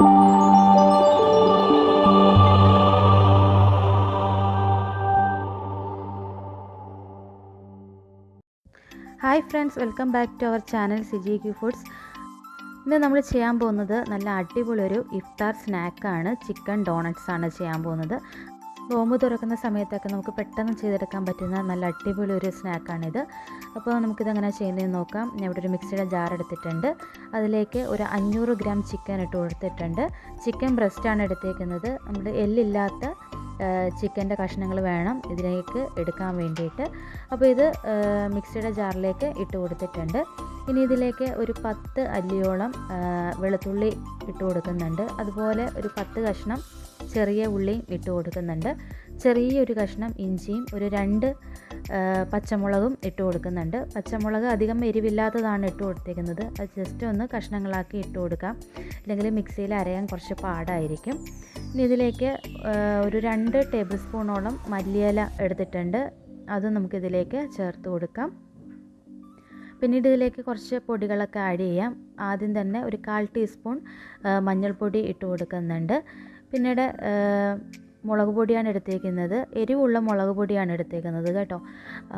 Hi friends welcome back to our channel CG Q foods ഇന്ന് നമ്മൾ ചെയ്യാൻ പോകുന്നത് നല്ല അടിപൊളി ഒരു ഇഫ്താർ സ്നാക്കാണ് ചിക്കൻ ഡോണറ്റ്സ് ആണ് ചെയ്യാൻ പോകുന്നത്. നോമ്പ് തുറക്കുന്ന സമയത്തൊക്കെ നമുക്ക് പെട്ടെന്ന് ചെയ്തെടുക്കാൻ പറ്റുന്ന നല്ല അടിപൊളി ഒരു സ്നാക്കാണിത്. അപ്പോൾ നമുക്കിത് എങ്ങനെ ചെയ്യുന്നതെന്ന് നോക്കാം. ഞാൻ ഇവിടെ ഒരു മിക്സിയുടെ ജാർ എടുത്തിട്ടുണ്ട്. അതിലേക്ക് ഒരു അഞ്ഞൂറ് ഗ്രാം ചിക്കൻ ഇട്ട് കൊടുത്തിട്ടുണ്ട്. ചിക്കൻ ബ്രസ്റ്റാണ് എടുത്തേക്കുന്നത്. നമ്മൾ എല്ലില്ലാത്ത ചിക്കന്റെ കഷ്ണങ്ങൾ വേണം ഇതിലേക്ക് എടുക്കാൻ വേണ്ടിയിട്ട്. അപ്പോൾ ഇത് മിക്സിയുടെ ജാറിലേക്ക് ഇട്ട് കൊടുത്തിട്ടുണ്ട്. ഇനി ഇതിലേക്ക് ഒരു പത്ത് അല്ലിയോളം വെളുത്തുള്ളി ഇട്ട് കൊടുക്കുന്നുണ്ട്. അതുപോലെ ഒരു പത്ത് കഷ്ണം ചെറിയ ഉള്ളിയും ഇട്ട് കൊടുക്കുന്നുണ്ട്. ചെറിയൊരു കഷ്ണം ഇഞ്ചിയും ഒരു രണ്ട് പച്ചമുളകും ഇട്ട് കൊടുക്കുന്നുണ്ട്. പച്ചമുളക് അധികം എരിവില്ലാത്തതാണ് ഇട്ട് കൊടുത്തേക്കുന്നത്. അത് ജസ്റ്റ് ഒന്ന് കഷ്ണങ്ങളാക്കി ഇട്ട് കൊടുക്കാം. അല്ലെങ്കിൽ മിക്സിയിൽ അരയാൻ കുറച്ച് പാടായിരിക്കും. ഇനി ഇതിലേക്ക് ഒരു രണ്ട് ടേബിൾ സ്പൂണോളം മല്ലിയില എടുത്തിട്ടുണ്ട്. അത് നമുക്കിതിലേക്ക് ചേർത്ത് കൊടുക്കാം. പിന്നീട് ഇതിലേക്ക് കുറച്ച് പൊടികളൊക്കെ ആഡ് ചെയ്യാം. ആദ്യം തന്നെ ഒരു കാൽ ടീസ്പൂൺ മഞ്ഞൾപ്പൊടി ഇട്ട് കൊടുക്കുന്നുണ്ട്. പിന്നീട് മുളക് പൊടിയാണ് എടുത്തേക്കുന്നത്. എരിവുള്ള മുളക് പൊടിയാണ് എടുത്തേക്കുന്നത് കേട്ടോ.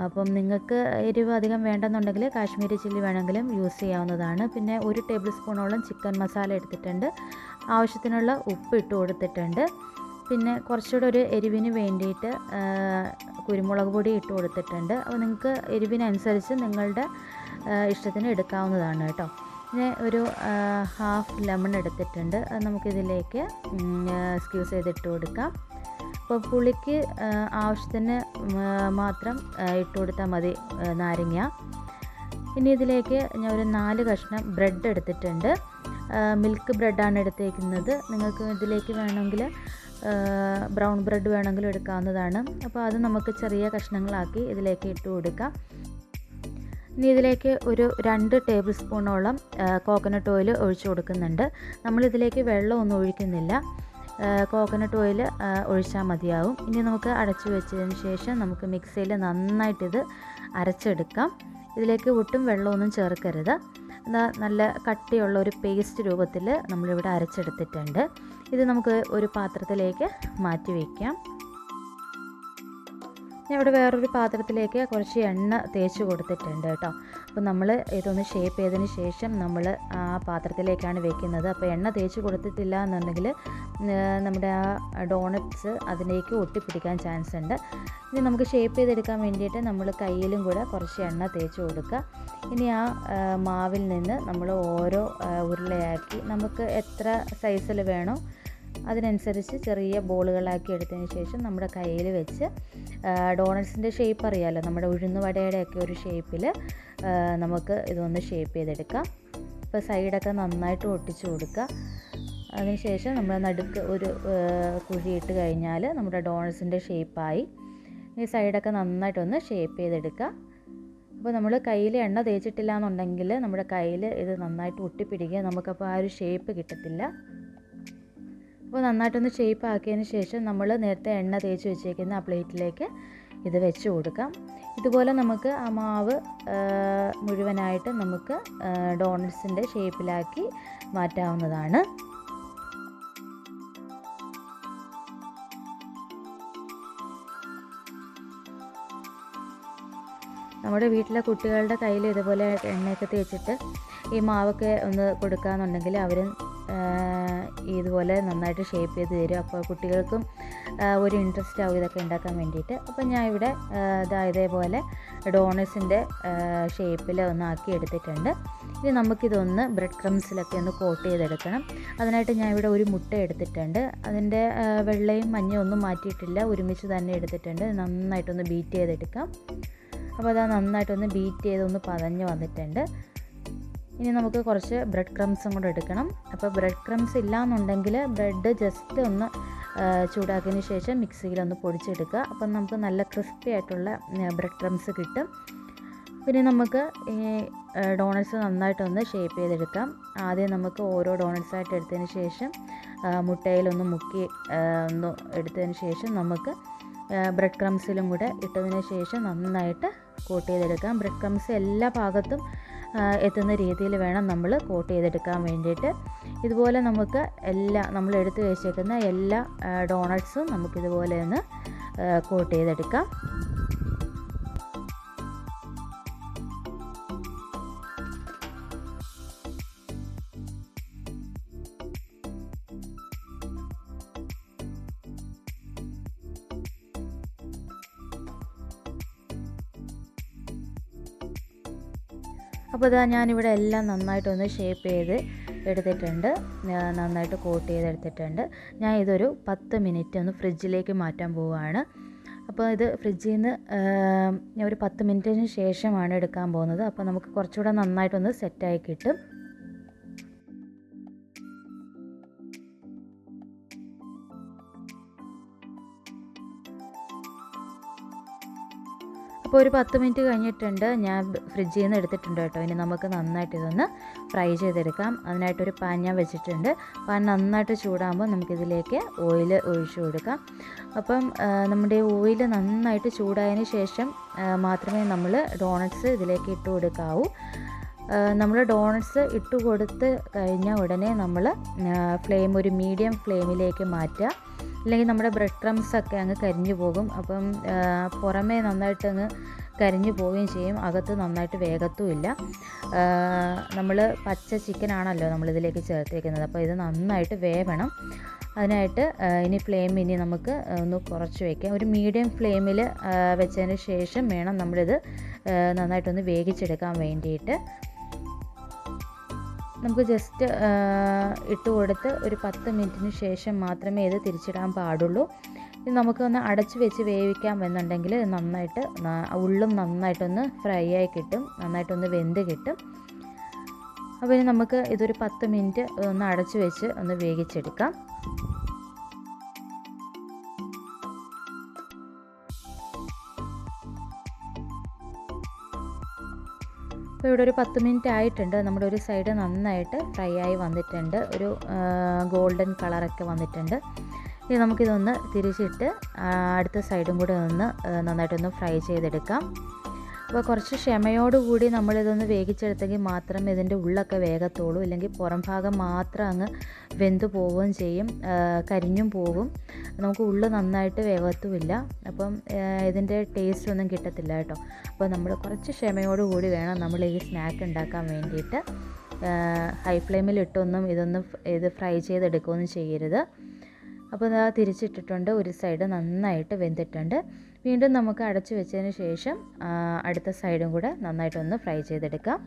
അപ്പം നിങ്ങൾക്ക് എരിവ് അധികം വേണ്ടെന്നുണ്ടെങ്കിൽ കാശ്മീരി ചില്ലി വേണമെങ്കിലും യൂസ് ചെയ്യാവുന്നതാണ്. പിന്നെ ഒരു ടേബിൾ സ്പൂണോളം ചിക്കൻ മസാല എടുത്തിട്ടുണ്ട്. ആവശ്യത്തിനുള്ള ഉപ്പ് ഇട്ട് കൊടുത്തിട്ടുണ്ട്. പിന്നെ കുറച്ചുകൂടെ ഒരു എരിവിന് വേണ്ടിയിട്ട് കുരുമുളക് പൊടി ഇട്ട് കൊടുത്തിട്ടുണ്ട്. അപ്പോൾ നിങ്ങൾക്ക് എരിവിനനുസരിച്ച് നിങ്ങളുടെ ഇഷ്ടത്തിന് എടുക്കാവുന്നതാണ് കേട്ടോ. പിന്നെ ഒരു ഹാഫ് ലെമൺ എടുത്തിട്ടുണ്ട്. അത് നമുക്കിതിലേക്ക് സ്ക്യൂസ് ചെയ്തിട്ട് കൊടുക്കാം. അപ്പോൾ പുളിക്ക് ആവശ്യത്തിന് മാത്രം ഇട്ട് കൊടുത്താൽ മതി നാരങ്ങ. ഇനി ഇതിലേക്ക് ഞാൻ ഒരു നാല് കഷ്ണം ബ്രെഡ് എടുത്തിട്ടുണ്ട്. മിൽക്ക് ബ്രെഡാണ് എടുത്തേക്കുന്നത്. നിങ്ങൾക്ക് ഇതിലേക്ക് വേണമെങ്കിൽ ബ്രൗൺ ബ്രെഡ് വേണമെങ്കിലും എടുക്കാവുന്നതാണ്. അപ്പോൾ അത് നമുക്ക് ചെറിയ കഷ്ണങ്ങളാക്കി ഇതിലേക്ക് ഇട്ട് കൊടുക്കാം. ഇനി ഇതിലേക്ക് ഒരു രണ്ട് ടേബിൾ സ്പൂണോളം കോക്കനട്ട് ഓയിൽ ഒഴിച്ചു കൊടുക്കുന്നുണ്ട്. നമ്മളിതിലേക്ക് വെള്ളമൊന്നും ഒഴിക്കുന്നില്ല. കോക്കനട്ട് ഓയിൽ ഒഴിച്ചാൽ മതിയാവും. ഇനി നമുക്ക് അടച്ചു വെച്ചതിന് ശേഷം നമുക്ക് മിക്സിയിൽ നന്നായിട്ടിത് അരച്ചെടുക്കാം. ഇതിലേക്ക് ഒട്ടും വെള്ളമൊന്നും ചേർക്കരുത്. നല്ല കട്ടിയുള്ള ഒരു പേസ്റ്റ് രൂപത്തിൽ നമ്മളിവിടെ അരച്ചെടുത്തിട്ടുണ്ട്. ഇത് നമുക്ക് ഒരു പാത്രത്തിലേക്ക് മാറ്റി വയ്ക്കാം ഞാൻ ഇവിടെ വേറൊരു പാത്രത്തിലേക്ക് കുറച്ച് എണ്ണ തേച്ച് കൊടുത്തിട്ടുണ്ട് കേട്ടോ. അപ്പോൾ നമ്മൾ ഇതൊന്ന് ഷേപ്പ് ചെയ്തതിന് ശേഷം നമ്മൾ ആ പാത്രത്തിലേക്കാണ് വെക്കുന്നത്. അപ്പോൾ എണ്ണ തേച്ച് കൊടുത്തിട്ടില്ല എന്നുണ്ടെങ്കിൽ നമ്മുടെ ആ ഡോണറ്റ്സ് അതിലേക്ക് ഒട്ടിപ്പിടിക്കാൻ ചാൻസ് ഉണ്ട്. ഇനി നമുക്ക് ഷേപ്പ് ചെയ്തെടുക്കാൻ വേണ്ടിയിട്ട് നമ്മൾ കയ്യിലും കൂടെ കുറച്ച് എണ്ണ തേച്ച് കൊടുക്കുക. ഇനി ആ മാവിൽ നിന്ന് നമ്മൾ ഓരോ ഉരുളയാക്കി നമുക്ക് എത്ര സൈസിൽ വേണോ അതിനനുസരിച്ച് ചെറിയ ബോളുകളാക്കി എടുത്തതിന് ശേഷം നമ്മുടെ കയ്യിൽ വെച്ച് ഡോണറ്റ്സിന്റെ ഷേപ്പ് അറിയാമല്ലോ നമ്മുടെ ഉഴുന്ന് വടയുടെയൊക്കെ ഒരു ഷേപ്പിൽ നമുക്ക് ഇതൊന്ന് ഷേപ്പ് ചെയ്തെടുക്കാം. ഇപ്പോൾ സൈഡൊക്കെ നന്നായിട്ട് ഒട്ടിച്ചു കൊടുക്കുക. അതിനുശേഷം നമ്മൾ നടുക്ക് ഒരു കുഴിയിട്ട് കഴിഞ്ഞാൽ നമ്മുടെ ഡോണറ്റ്സിന്റെ ഷേപ്പായി. ഈ സൈഡൊക്കെ നന്നായിട്ടൊന്ന് ഷേപ്പ് ചെയ്തെടുക്കുക. അപ്പോൾ നമ്മൾ കയ്യിൽ എണ്ണ തേച്ചിട്ടില്ല എന്നുണ്ടെങ്കിൽ നമ്മുടെ കയ്യിൽ ഇത് നന്നായിട്ട് ഒട്ടിപ്പിടിക്കുക. നമുക്കപ്പോൾ ആ ഒരു ഷേപ്പ് കിട്ടത്തില്ല. അപ്പോൾ നന്നായിട്ടൊന്ന് ഷേപ്പ് ആക്കിയതിന് ശേഷം നമ്മൾ നേരത്തെ എണ്ണ തേച്ച് വെച്ചേക്കുന്ന ആ പ്ലേറ്റിലേക്ക് ഇത് വെച്ച് കൊടുക്കാം. ഇതുപോലെ നമുക്ക് ആ മാവ് മുഴുവനായിട്ട് നമുക്ക് ഡോണറ്റ്സിന്റെ ഷേപ്പിലാക്കി മാറ്റാവുന്നതാണ്. നമ്മുടെ വീട്ടിലെ കുട്ടികളുടെ കയ്യിൽ ഇതുപോലെ എണ്ണയൊക്കെ തേച്ചിട്ട് ഈ മാവൊക്കെ ഒന്ന് കൊടുക്കുകയെന്നുണ്ടെങ്കിൽ അവരും ഇതുപോലെ നന്നായിട്ട് ഷേപ്പ് ചെയ്ത് തരും. അപ്പോൾ കുട്ടികൾക്കും ഒരു ഇൻട്രസ്റ്റ് ആവും ഇതൊക്കെ ഉണ്ടാക്കാൻ വേണ്ടിയിട്ട്. അപ്പോൾ ഞാൻ ഇവിടെ ഇതാ ഇതേപോലെ ഡോണേഴ്സിന്റെ ഷേപ്പിൽ ഒന്ന് ആക്കി എടുത്തിട്ടുണ്ട്. ഇനി നമുക്കിതൊന്ന് ബ്രെഡ് ക്രംസിലൊക്കെ ഒന്ന് കോട്ട് ചെയ്തെടുക്കണം. അതിനായിട്ട് ഞാൻ ഇവിടെ ഒരു മുട്ട എടുത്തിട്ടുണ്ട്. അതിന്റെ വെള്ളയും മഞ്ഞയും ഒന്നും മാറ്റിയിട്ടില്ല. ഒരുമിച്ച് തന്നെ എടുത്തിട്ടുണ്ട്. നന്നായിട്ടൊന്ന് ബീറ്റ് ചെയ്തെടുക്കാം. അപ്പോൾ അത് നന്നായിട്ടൊന്ന് ബീറ്റ് ചെയ്തൊന്ന് പതഞ്ഞ് വന്നിട്ടുണ്ട്. ഇനി നമുക്ക് കുറച്ച് ബ്രെഡ് ക്രംസും കൂടെ എടുക്കണം. അപ്പോൾ ബ്രെഡ് ക്രംസ് ഇല്ലയെന്നുണ്ടെങ്കിൽ ബ്രെഡ് ജസ്റ്റ് ഒന്ന് ചൂടാക്കിയതിന് ശേഷം മിക്സിയിലൊന്ന് പൊടിച്ചെടുക്കുക. അപ്പം നമുക്ക് നല്ല ക്രിസ്പി ആയിട്ടുള്ള ബ്രെഡ് ക്രംസ് കിട്ടും. പിന്നെ നമുക്ക് ഈ ഡോണറ്റ്സ് നന്നായിട്ടൊന്ന് ഷേപ്പ് ചെയ്തെടുക്കാം. ആദ്യം നമുക്ക് ഓരോ ഡോണറ്റ്സ് ആയിട്ട് എടുത്തതിന് ശേഷം മുട്ടയിലൊന്ന് മുക്കി ഒന്ന് എടുത്തതിന് ശേഷം നമുക്ക് ബ്രെഡ് ക്രംസിലും കൂടെ ഇട്ടതിന് ശേഷം നന്നായിട്ട് കോട്ട് ചെയ്തെടുക്കാം. ബ്രെഡ് ക്രംസ് എല്ലാ ഭാഗത്തും എത്തുന്ന രീതിയിൽ വേണം നമ്മൾ കോട്ട് ചെയ്തെടുക്കാൻ വേണ്ടിയിട്ട്. ഇതുപോലെ നമുക്ക് എല്ലാ നമ്മൾ എടുത്ത് വെച്ചേക്കുന്ന എല്ലാ ഡോണട്ട്സും നമുക്കിതുപോലെ ഒന്ന് കോട്ട് ചെയ്തെടുക്കാം. അപ്പോൾ ഇതാ ഞാനിവിടെ എല്ലാം നന്നായിട്ടൊന്ന് ഷേപ്പ് ചെയ്ത് എടുത്തിട്ടുണ്ട്. നന്നായിട്ട് കോട്ട് ചെയ്തെടുത്തിട്ടുണ്ട് ഞാൻ ഇതൊരു പത്ത് മിനിറ്റ് ഒന്ന് ഫ്രിഡ്ജിലേക്ക് മാറ്റാൻ പോവുകയാണ്. അപ്പോൾ ഇത് ഫ്രിഡ്ജിൽ നിന്ന് ഒരു പത്ത് മിനിറ്റിന് ശേഷമാണ് എടുക്കാൻ പോകുന്നത്. അപ്പോൾ നമുക്ക് കുറച്ചുകൂടെ നന്നായിട്ടൊന്ന് സെറ്റായി കിട്ടും. അപ്പോൾ ഒരു പത്ത് മിനിറ്റ് കഴിഞ്ഞിട്ടുണ്ട്. ഞാൻ ഫ്രിഡ്ജിൽ നിന്ന് എടുത്തിട്ടുണ്ട് കേട്ടോ. ഇനി നമുക്ക് നന്നായിട്ട് ഇതൊന്ന് ഫ്രൈ ചെയ്തെടുക്കാം. അതിനായിട്ടൊരു പാൻ ഞാൻ വെച്ചിട്ടുണ്ട്. പാൻ നന്നായിട്ട് ചൂടാകുമ്പോൾ നമുക്കിതിലേക്ക് ഓയിൽ ഒഴിച്ചു കൊടുക്കാം. അപ്പം നമ്മുടെ ഓയിൽ നന്നായിട്ട് ചൂടായതിന് ശേഷം മാത്രമേ നമ്മൾ ഡോണറ്റ്സ് ഇതിലേക്ക് ഇട്ട് കൊടുക്കാവൂ. നമ്മൾ ഡോണറ്റ്സ് ഇട്ട് കൊടുത്ത് കഴിഞ്ഞ ഉടനെ നമ്മൾ ഫ്ലെയിം ഒരു മീഡിയം ഫ്ലെയിമിലേക്ക് മാറ്റുക. അല്ലെങ്കിൽ നമ്മുടെ ബ്രെഡ് ക്രംസ് ഒക്കെ അങ്ങ് കരിഞ്ഞു പോകും. അപ്പം പുറമേ നന്നായിട്ട് അങ്ങ് കരിഞ്ഞു പോവുകയും ചെയ്യും. അകത്ത് നന്നായിട്ട് വേഗത്തുമില്ല നമ്മൾ പച്ച ചിക്കൻ ആണല്ലോ നമ്മളിതിലേക്ക് ചേർത്തേക്കുന്നത്. അപ്പോൾ ഇത് നന്നായിട്ട് വേവണം. അതിനായിട്ട് ഇനി ഫ്ലെയിം ഇനി നമുക്ക് ഒന്ന് കുറച്ച് വയ്ക്കാം ഒരു മീഡിയം ഫ്ലെയിമിൽ വെച്ചതിന് ശേഷം വേണം നമ്മളിത് നന്നായിട്ടൊന്ന് വേവിച്ചെടുക്കാൻ വേണ്ടിയിട്ട്. നമുക്ക് ജസ്റ്റ് ഇട്ട് കൊടുത്ത് ഒരു പത്ത് മിനിറ്റിന് ശേഷം മാത്രമേ ഇത് തിരിച്ചിടാൻ പാടുള്ളൂ. ഇത് നമുക്കൊന്ന് അടച്ച് വെച്ച് വേവിക്കാം എന്നുണ്ടെങ്കിൽ നന്നായിട്ട് ഉള്ളും നന്നായിട്ടൊന്ന് ഫ്രൈ ആയി കിട്ടും. നന്നായിട്ടൊന്ന് വെന്ത് കിട്ടും. അപ്പോൾ ഇനി നമുക്ക് ഇതൊരു പത്ത് മിനിറ്റ് ഒന്ന് അടച്ച് വെച്ച് ഒന്ന് വേവിച്ചെടുക്കാം. അപ്പോൾ ഇവിടെ ഒരു പത്ത് മിനിറ്റ് ആയിട്ടുണ്ട്. നമ്മുടെ ഒരു സൈഡ് നന്നായിട്ട് ഫ്രൈ ആയി വന്നിട്ടുണ്ട്. ഒരു ഗോൾഡൻ കളറൊക്കെ വന്നിട്ടുണ്ട്. ഇനി നമുക്കിതൊന്ന് തിരിച്ചിട്ട് അടുത്ത സൈഡും കൂടെ ഒന്ന് നന്നായിട്ടൊന്ന് ഫ്രൈ ചെയ്തെടുക്കാം. അപ്പോൾ കുറച്ച് ക്ഷമയോടുകൂടി നമ്മളിതൊന്ന് വേവിച്ചെടുത്തെങ്കിൽ മാത്രം ഇതിന്റെ ഉള്ളൊക്കെ വേഗത്തുള്ളൂ ഇല്ലെങ്കിൽ പുറം ഭാഗം മാത്രം അങ്ങ് വെന്തു പോവുകയും ചെയ്യും. കരിഞ്ഞും പോകും. നമുക്ക് ഉള്ളു നന്നായിട്ട് വേഗത്തുമില്ല അപ്പം ഇതിന്റെ ടേസ്റ്റ് ഒന്നും കിട്ടത്തില്ല കേട്ടോ. അപ്പോൾ നമ്മൾ കുറച്ച് ക്ഷമയോടുകൂടി വേണം നമ്മൾ ഈ സ്നാക്ക് ഉണ്ടാക്കാൻ വേണ്ടിയിട്ട്. ഹൈ ഫ്ലെയിമിൽ ഇട്ടൊന്നും ഇതൊന്നും ഇത് ഫ്രൈ ചെയ്തെടുക്കുകയൊന്നും ചെയ്യരുത്. അപ്പോൾ ഇതാ തിരിച്ചിട്ടിട്ടുണ്ട് ഒരു സൈഡ് നന്നായിട്ട് വെന്തിട്ടുണ്ട്. വീണ്ടും നമുക്ക് അടച്ചു വെച്ചതിന് ശേഷം അടുത്ത സൈഡും കൂടെ നന്നായിട്ടൊന്ന് ഫ്രൈ ചെയ്തെടുക്കാം.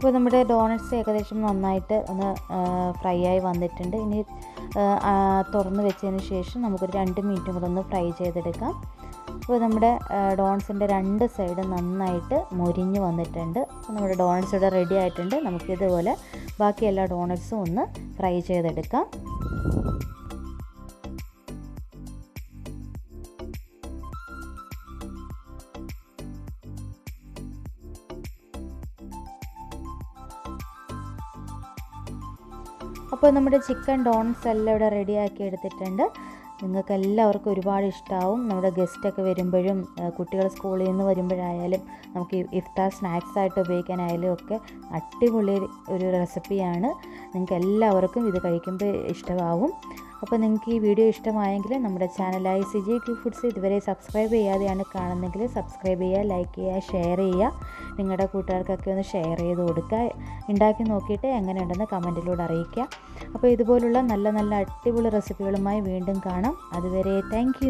ഇപ്പോൾ നമ്മുടെ ഡോണറ്റ്സ് ഏകദേശം നന്നായിട്ട് ഒന്ന് ഫ്രൈ ആയി വന്നിട്ടുണ്ട്. ഇനി തുറന്ന് വെച്ചതിന് ശേഷം നമുക്കൊരു രണ്ട് മിനിറ്റും കൂടെ ഒന്ന് ഫ്രൈ ചെയ്തെടുക്കാം. അപ്പോൾ നമ്മുടെ ഡോണറ്റ്സിന്റെ രണ്ട് സൈഡ് നന്നായിട്ട് മുരിഞ്ഞ് വന്നിട്ടുണ്ട്. നമ്മുടെ ഡോണറ്റ്സ് ഇവിടെ റെഡി ആയിട്ടുണ്ട്. നമുക്കിതുപോലെ ബാക്കി എല്ലാ ഡോണറ്റ്സും ഒന്ന് ഫ്രൈ ചെയ്തെടുക്കാം. അപ്പോൾ നമ്മുടെ ചിക്കൻ ഡോൺസ് എല്ലാം ഇവിടെ റെഡിയാക്കി എടുത്തിട്ടുണ്ട്. നിങ്ങൾക്ക് എല്ലാവർക്കും ഒരുപാട് ഇഷ്ടമാവും നമ്മുടെ ഗസ്റ്റൊക്കെ വരുമ്പോഴും കുട്ടികൾ സ്കൂളിൽ നിന്ന് വരുമ്പോഴായാലും നമുക്ക് ഇഫ്താർ സ്നാക്സ് ആയിട്ട് ഉപയോഗിക്കാനായാലും ഒക്കെ അടിപൊളി ഒരു റെസിപ്പിയാണ് നിങ്ങൾക്ക് എല്ലാവർക്കും ഇത് കഴിക്കുമ്പോൾ ഇഷ്ടമാവും. അപ്പോൾ നിങ്ങൾക്ക് ഈ വീഡിയോ ഇഷ്ടമായെങ്കിൽ നമ്മുടെ ചാനലായ സി ജി ടി ഫുഡ്സ് ഇതുവരെ സബ്സ്ക്രൈബ് ചെയ്യാതെയാണ് കാണുന്നതെങ്കിൽ സബ്സ്ക്രൈബ് ചെയ്യുക ലൈക്ക് ചെയ്യുക ഷെയർ ചെയ്യുക. നിങ്ങളുടെ കൂട്ടുകാർക്കൊക്കെ ഒന്ന് ഷെയർ ചെയ്ത് കൊടുക്കുക. ഉണ്ടാക്കി നോക്കിയിട്ട് എങ്ങനെയുണ്ടെന്ന് കമന്റിലൂടെ അറിയിക്കുക. അപ്പോൾ ഇതുപോലുള്ള നല്ല നല്ല അടിപൊളി റെസിപ്പികളുമായി വീണ്ടും കാണാം. അതുവരെ താങ്ക്